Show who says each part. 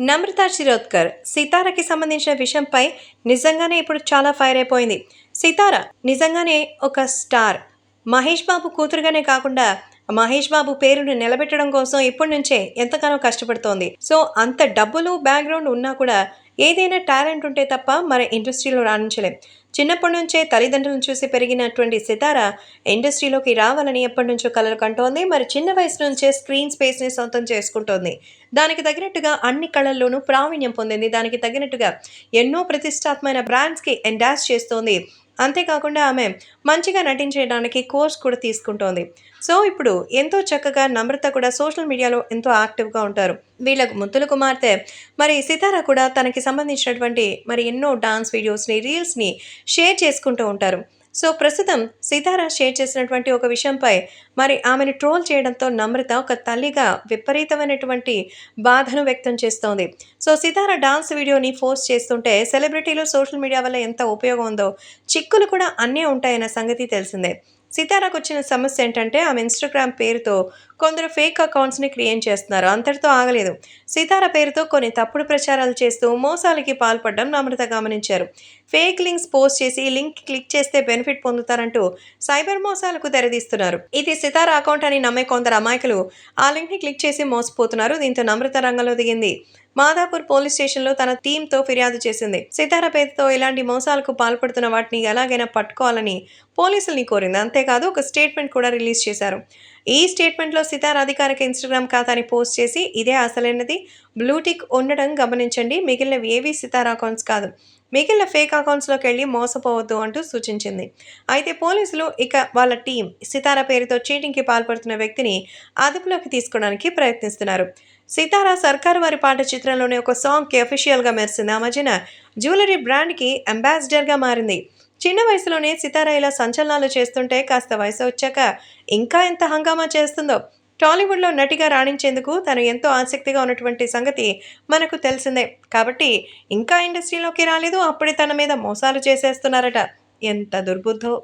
Speaker 1: నమ్రత శిరోద్కర్ సితారకి సంబంధించిన విషయంపై నిజంగానే ఇప్పుడు చాలా ఫైర్ అయిపోయింది. సితార నిజంగానే ఒక స్టార్. మహేష్ బాబు కూతురుగానే కాకుండా మహేష్ బాబు పేరును నిలబెట్టడం కోసం ఇప్పటి నుంచే ఎంతగానో కష్టపడుతోంది. సో అంత డబ్బులు బ్యాక్గ్రౌండ్ ఉన్నా కూడా ఏదైనా టాలెంట్ ఉంటే తప్ప మన ఇండస్ట్రీలో రాణించలేం. చిన్నప్పటి నుంచే తల్లిదండ్రులను చూసి పెరిగినటువంటి సితార ఇండస్ట్రీలోకి రావాలని ఎప్పటి నుంచో కలలు కంటోంది. మరి చిన్న వయసు నుంచే స్క్రీన్ స్పేస్ని సొంతం చేసుకుంటోంది. దానికి తగినట్టుగా అన్ని కళల్లోనూ ప్రావీణ్యం పొందింది. దానికి తగినట్టుగా ఎన్నో ప్రతిష్టాత్మైన బ్రాండ్స్కి ఎండాస్ చేస్తోంది. అంతేకాకుండా ఆమె మంచిగా నటించడానికి కోర్స్ కూడా తీసుకుంటోంది. సో ఇప్పుడు ఎంతో చక్కగా నమ్రత కూడా సోషల్ మీడియాలో ఎంతో యాక్టివ్గా ఉంటారు. వీళ్ళకు ముద్దుల కుమార్తె మరి సితార కూడా తనకి సంబంధించినటువంటి మరి ఎన్నో డాన్స్ వీడియోస్ని రీల్స్ని షేర్ చేసుకుంటూ ఉంటారు. సో ప్రస్తుతం సీతారా షేర్ చేసినటువంటి ఒక విషయంపై మరి ఆమెను ట్రోల్ చేయడంతో నమ్రత ఒక తల్లిగా విపరీతమైనటువంటి బాధను వ్యక్తం చేస్తోంది. సో సీతారా డాన్స్ వీడియోని పోస్ట్ చేస్తుంటే సెలబ్రిటీలు సోషల్ మీడియా వల్ల ఎంత ఉపయోగం ఉందో చిక్కులు కూడా అన్నీ ఉంటాయన్న సంగతి తెలిసిందే. సీతారాకు వచ్చిన సమస్య ఏంటంటే ఆమె ఇన్స్టాగ్రామ్ పేరుతో కొందరు ఫేక్ అకౌంట్స్ని క్రియేట్ చేస్తున్నారు. అంతటితో ఆగలేదు. సితార పేరుతో కొన్ని తప్పుడు ప్రచారాలు చేస్తూ మోసాలకి పాల్పడడం నమ్రత గమనించారు. ఫేక్ లింక్స్ పోస్ట్ చేసి లింక్ క్లిక్ చేస్తే బెనిఫిట్ పొందుతారంటూ సైబర్ మోసాలకు తెరదీస్తున్నారు. ఇది సితారా అకౌంట్ అని నమ్మే కొందరు అమాయకులు ఆ లింక్ని క్లిక్ చేసి మోసపోతున్నారు. దీంతో నమ్రత రంగంలో దిగింది. మాదాపూర్ పోలీస్ స్టేషన్లో తన టీంతో ఫిర్యాదు చేసింది. సితార ఇలాంటి మోసాలకు పాల్పడుతున్న వాటిని ఎలాగైనా పట్టుకోవాలని పోలీసుల్ని కోరింది. అంతేకాదు ఒక స్టేట్మెంట్ కూడా రిలీజ్ చేశారు. ఈ స్టేట్మెంట్లో సితార్ అధికారిక ఇన్స్టాగ్రామ్ ఖాతాని పోస్ట్ చేసి ఇదే అసలైనది. బ్లూటిక్ ఉండడం గమనించండి. మిగిలినవి ఏవి సితార్ అకౌంట్స్ కాదు. మిగిలిన ఫేక్ అకౌంట్స్లోకి వెళ్ళి మోసపోవద్దు అంటూ సూచించింది. అయితే పోలీసులు ఇక వాళ్ళ టీం సితార పేరుతో చీటింగ్కి పాల్పడుతున్న వ్యక్తిని అదుపులోకి తీసుకోవడానికి ప్రయత్నిస్తున్నారు. సితారా సర్కార్ వారి పాట చిత్రంలోనే ఒక సాంగ్కి అఫీషియల్గా మెరిసింది. ఆ మధ్యన జ్యువెలరీ బ్రాండ్కి అంబాసిడర్గా మారింది. చిన్న వయసులోనే సితారా ఇలా సంచలనాలు చేస్తుంటే కాస్త వయసు వచ్చాక ఇంకా ఎంత హంగామా చేస్తుందో. టాలీవుడ్లో నటిగా రాణించేందుకు తను ఎంతో ఆసక్తిగా ఉన్నటువంటి సంగతి మనకు తెలిసిందే. కాబట్టి ఇంకా ఇండస్ట్రీలోకి రాలేదు అప్పుడే తన మీద మోసాలు చేసేస్తున్నారట. ఎంత దుర్బుద్ధో.